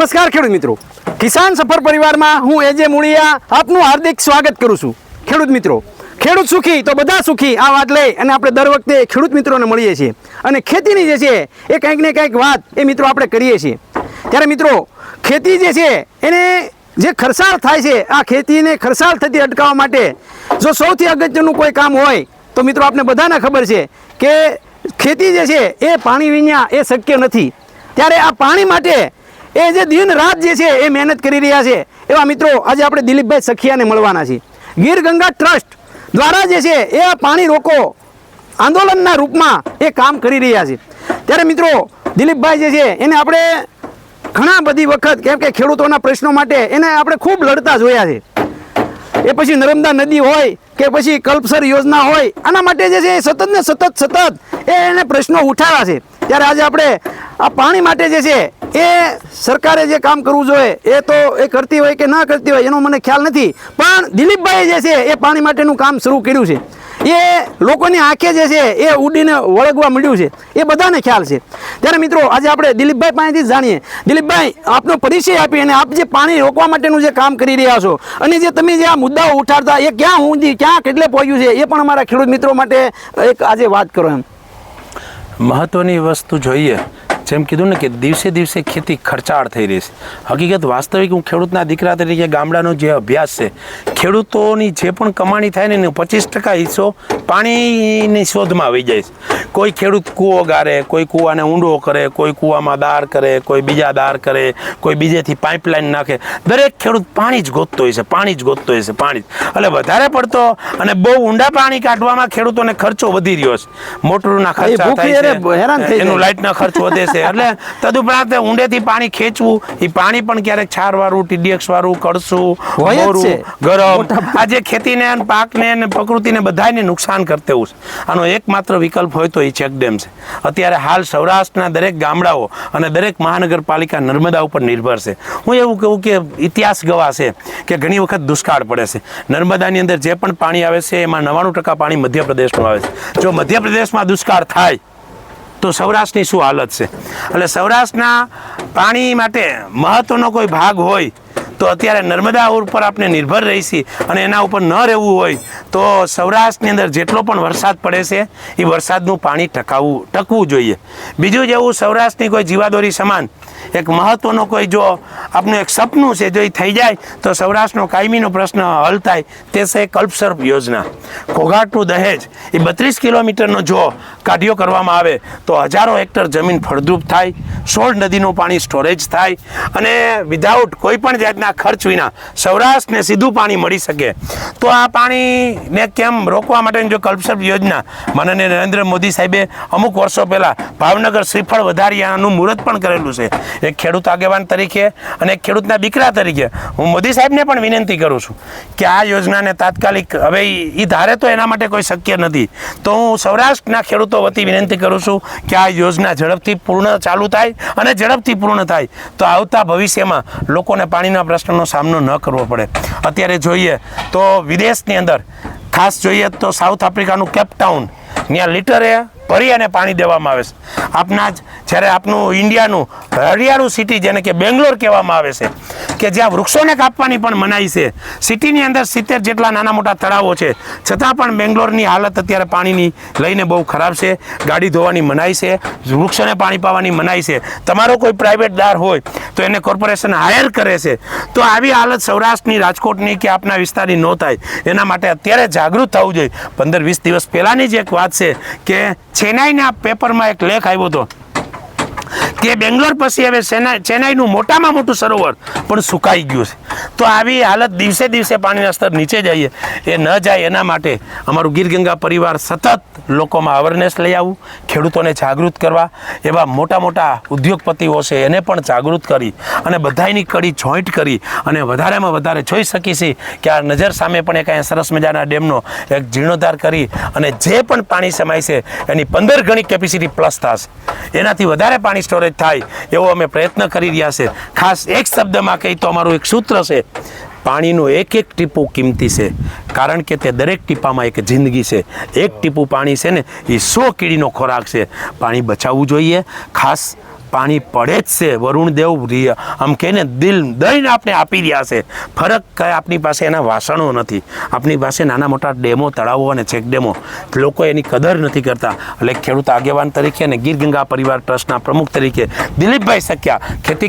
નમસ્કાર ખેડૂત મિત્રો. કિસાન સફર પરિવારમાં હું એજે મુળિયા આપનું હાર્દિક સ્વાગત કરું છું. ખેડૂત મિત્રો, ખેડૂત સુખી તો બધા સુખી આ વાત લઈ અને આપણે દર વખતે ખેડૂત મિત્રોને મળીએ છીએ. અને ખેતીની જે છે, એ કંઈક ને કંઈક વાત એ મિત્રો આપણે કરીએ છીએ. ત્યારે મિત્રો, ખેતી જે છે, એને જે ખર્ચાળ થાય છે, આ ખેતીને ખર્ચાળ થતી અટકાવવા માટે જો સૌથી અગત્યનું કોઈ કામ હોય, તો મિત્રો આપણે બધાને ખબર છે કે ખેતી જે છે, એ પાણી વિના એ શક્ય નથી. ત્યારે આ પાણી માટે એ જે દિન રાત જે છે, એ મહેનત કરી રહ્યા છે. એવા મિત્રો, આજે આપણે દિલીપભાઈ સખિયાને મળવાના છીએ. ગીર ગંગા ટ્રસ્ટ દ્વારા જે છે, એ પાણી રોકો આંદોલનના રૂપમાં એ કામ કરી રહ્યા છે. ત્યારે મિત્રો, દિલીપભાઈ જે છે, એને આપણે ઘણા બધી વખત, કેમ કે ખેડૂતોના પ્રશ્નો માટે, એને આપણે ખૂબ લડતા જોયા છે. એ પછી નર્મદા નદી હોય કે પછી કલ્પસર યોજના હોય, આના માટે જે છે સતત ને સતત સતત એ એને પ્રશ્નો ઉઠાવ્યા છે. ત્યારે આજે આપણે આ પાણી માટે જે છે, એ સરકારે જે કામ કરવું જોઈએ, એ તો એ કરતી હોય કે ના કરતી હોય, એનો મને ખ્યાલ નથી. પણ દિલીપભાઈએ જે છે, એ પાણી માટેનું કામ શરૂ કર્યું છે. એ લોકોની આંખે જે છે, એ ઉડીને વળગવા મળ્યું છે. એ બધાને ખ્યાલ છે. ત્યારે મિત્રો, આજે આપણે દિલીપભાઈ પાસેથી જાણીએ. દિલીપભાઈ, આપનો પરિચય આપી અને આપ જે પાણી રોકવા માટેનું જે કામ કરી રહ્યા છો, અને જે તમે જે આ મુદ્દાઓ ઉઠાડતા, એ ક્યાં ઊંધી ક્યાં કેટલે પહોંચ્યું છે, એ પણ અમારા ખેડૂત મિત્રો માટે એક આજે વાત કરો એમ. મહત્વની વસ્તુ જોઈએ. જેમ કીધું ને કે દિવસે દિવસે ખેતી ખર્ચાળ થઈ રહી છે. હકીકત વાસ્તવિક હું ખેડૂતના દીકરા તરીકે ગામડાનો જે અભ્યાસ છે, ખેડૂતોની જે પણ કમાણી થાય ને એનો પચીસ ટકા હિસ્સો પાણીની શોધમાં વહી જાય છે. કોઈ ખેડૂત કૂવો ગારે કોઈ કૂવાને ઊંડો કરે કોઈ કૂવામાં દાર કરે કોઈ બીજા દાર કરે કોઈ બીજેથી પાઇપલાઇન નાખે. દરેક ખેડૂત પાણી જ ગોતતો હોય છે પાણી જ ગોતતો હોય છે પાણી એટલે વધારે પડતો અને બહુ ઊંડા પાણી કાઢવામાં ખેડૂતોને ખર્ચો વધી રહ્યો છે. મોટરના ખર્ચા થાય એને છે લાઇટના ખર્ચ વધે છે. એટલે તદુપરાંત ઊંડેથી પાણી ખેંચવું એ પાણી પણ ક્યારેક છારવાળું ટીડીએક્સ વાળું કળશું ગરમ. આ જે ખેતીને પાકને અને પ્રકૃતિને બધાને નુકસાન કરતે આનો એકમાત્ર વિકલ્પ હોય તો એ ચેકડેમ છે. અત્યારે હાલ સૌરાષ્ટ્રના દરેક ગામડાઓ અને દરેક મહાનગરપાલિકા નર્મદા ઉપર નિર્ભર છે. હું એવું કહું કે ઇતિહાસ ગવા છે કે ઘણી વખત દુષ્કાળ પડે છે. નર્મદાની અંદર જે પણ પાણી આવે છે, એમાં નવ્વાણું ટકા પાણી મધ્યપ્રદેશનું આવે છે. જો મધ્યપ્રદેશમાં દુષ્કાળ થાય, તો સૌરાષ્ટ્રની શું હાલત છે? એટલે સૌરાષ્ટ્રના પાણી માટે મહત્વનો કોઈ ભાગ હોય, તો અત્યારે નર્મદા ઉપર આપણે નિર્ભર રહી અને એના ઉપર ન રહેવું હોય તો સૌરાષ્ટ્રની અંદર જેટલો પણ વરસાદ પડે છે, એ વરસાદનું પાણી ટકાવવું ટકવું જોઈએ. બીજું જેવું સૌરાષ્ટ્રની કોઈ જીવાદોરી સમાન, એક મહત્વનો કોઈ જો આપનું એક સપનું છે, જો એ થઈ જાય, તો સૌરાષ્ટ્રનો કાયમીનો પ્રશ્ન હલ થાય, તે છે કલ્પસર્પ યોજના. ઘોઘાટનું દહેજ, એ બત્રીસ કિલોમીટરનો જો કાઢિયો કરવામાં આવે, તો હજારો હેક્ટર જમીન ફળદ્રુપ થાય, સોળ નદીનું પાણી સ્ટોરેજ થાય, અને વિધાઉટ કોઈ પણ જાતના ખર્ચ વિના સૌરાષ્ટ્રને સીધું પાણી મળી શકે. તો આ પાણીને કેમ રોકવા માટેની જો કલ્પસર્પ યોજના માનનીય નરેન્દ્ર મોદી સાહેબે અમુક વર્ષો પહેલાં ભાવનગર શ્રીફળ વધારિયાનું મુહૂર્ત પણ કરેલું છે. એક ખેડૂત આગેવાન તરીકે અને એક ખેડૂતના દીકરા તરીકે. હું મોદી સાહેબને પણ વિનંતી કરું છું કે આ યોજનાને તાત્કાલિક હવે એ ધારે તો એના માટે કોઈ શક્ય નથી. તો હું સૌરાષ્ટ્રના ખેડૂતો વતી વિનંતી કરું છું કે આ યોજના ઝડપથી પૂર્ણ ચાલુ થાય અને ઝડપથી પૂર્ણ થાય. તો આવતા ભવિષ્યમાં લોકોને પાણીના પ્રશ્નનો સામનો ન કરવો પડે. અત્યારે જોઈએ તો વિદેશની અંદર ખાસ જોઈએ તો સાઉથ આફ્રિકાનું કેપટાઉન ત્યાં લીટરે ભરી અને પાણી દેવામાં આવે છે. આપના જ, જ્યારે આપનું ઇન્ડિયાનું, હરિયાળું સિટી, જેને કે બેંગ્લોર કહેવામાં આવે છે કે જ્યાં વૃક્ષોને કાપવાની પણ મનાઈ છે. સિટીની અંદર સિત્તેર જેટલા નાના મોટા તળાવો છે. છતાં પણ બેંગ્લોરની હાલત અત્યારે પાણીની લઈને બહુ ખરાબ છે. ગાડી ધોવાની મનાઈ છે. વૃક્ષોને પાણી પાવાની મનાઈ છે. તમારો કોઈ પ્રાઇવેટ દાર હોય તો એને કોર્પોરેશન હાયર કરે છે. તો આવી હાલત સૌરાષ્ટ્રની રાજકોટની કે આપના વિસ્તારની ન થાય. એના માટે અત્યારે જાગૃત થવું જોઈએ. પંદર વીસ દિવસ પહેલાંની જ એક વાત છે કે ચેન્નાઈના પેપરમાં એક લેખ આવ્યો હતો. કે બેંગ્લોર પછી હવે ચેન્નાઈ ચેન્નાઈનું મોટામાં મોટું સરોવર પણ સુકાઈ ગયું છે. તો આવી હાલત દિવસે દિવસે પાણીના સ્તર નીચે જઈએ. એ ન જાય એના માટે અમારું ગીરગંગા પરિવાર સતત લોકોમાં અવેરનેસ લઈ આવવું ખેડૂતોને જાગૃત કરવા. એવા મોટા મોટા ઉદ્યોગપતિઓ છે એને પણ જાગૃત કરી અને બધાની કડી જોઈન્ટ કરી અને વધારેમાં વધારે જોઈ શકીશી કે આ નજર સામે પણ એક અહીંયા સરસ મજાના ડેમનો એક જીર્ણોદ્ધાર કરી અને જે પણ પાણી સમાય છે એની પંદર ગણી કેપેસિટી પ્લસ થશે. એનાથી વધારે પાણી સ્ટોરેજ થાય એવો અમે પ્રયત્ન કરી રહ્યા છે. ખાસ એક શબ્દમાં કહી તો અમારું એક સૂત્ર છે. પાણીનું એક એક ટીપું કિંમતી છે. કારણ કે તે દરેક ટીપામાં એક જિંદગી છે. એક ટીપું પાણી છે ને, એ સો કીડીનો ખોરાક છે. પાણી બચાવવું જોઈએ. ખાસ પાણી પડે જ છે. વરુણ દેવ રિ- આમ કહીને દિલ દઈને આપણે આપી રહ્યા છે. ફરક કઈ આપણી પાસે એના વાસણો નથી. આપણી પાસે નાના મોટા ડેમો, તળાવો અને ચેક ડેમો. લોકો એની કદર નથી કરતા. એટલે ખેડૂત આગેવાન તરીકે અને ગીર ગંગા પરિવાર ટ્રસ્ટના પ્રમુખ તરીકે દિલીપભાઈ સખ્યા ખેતી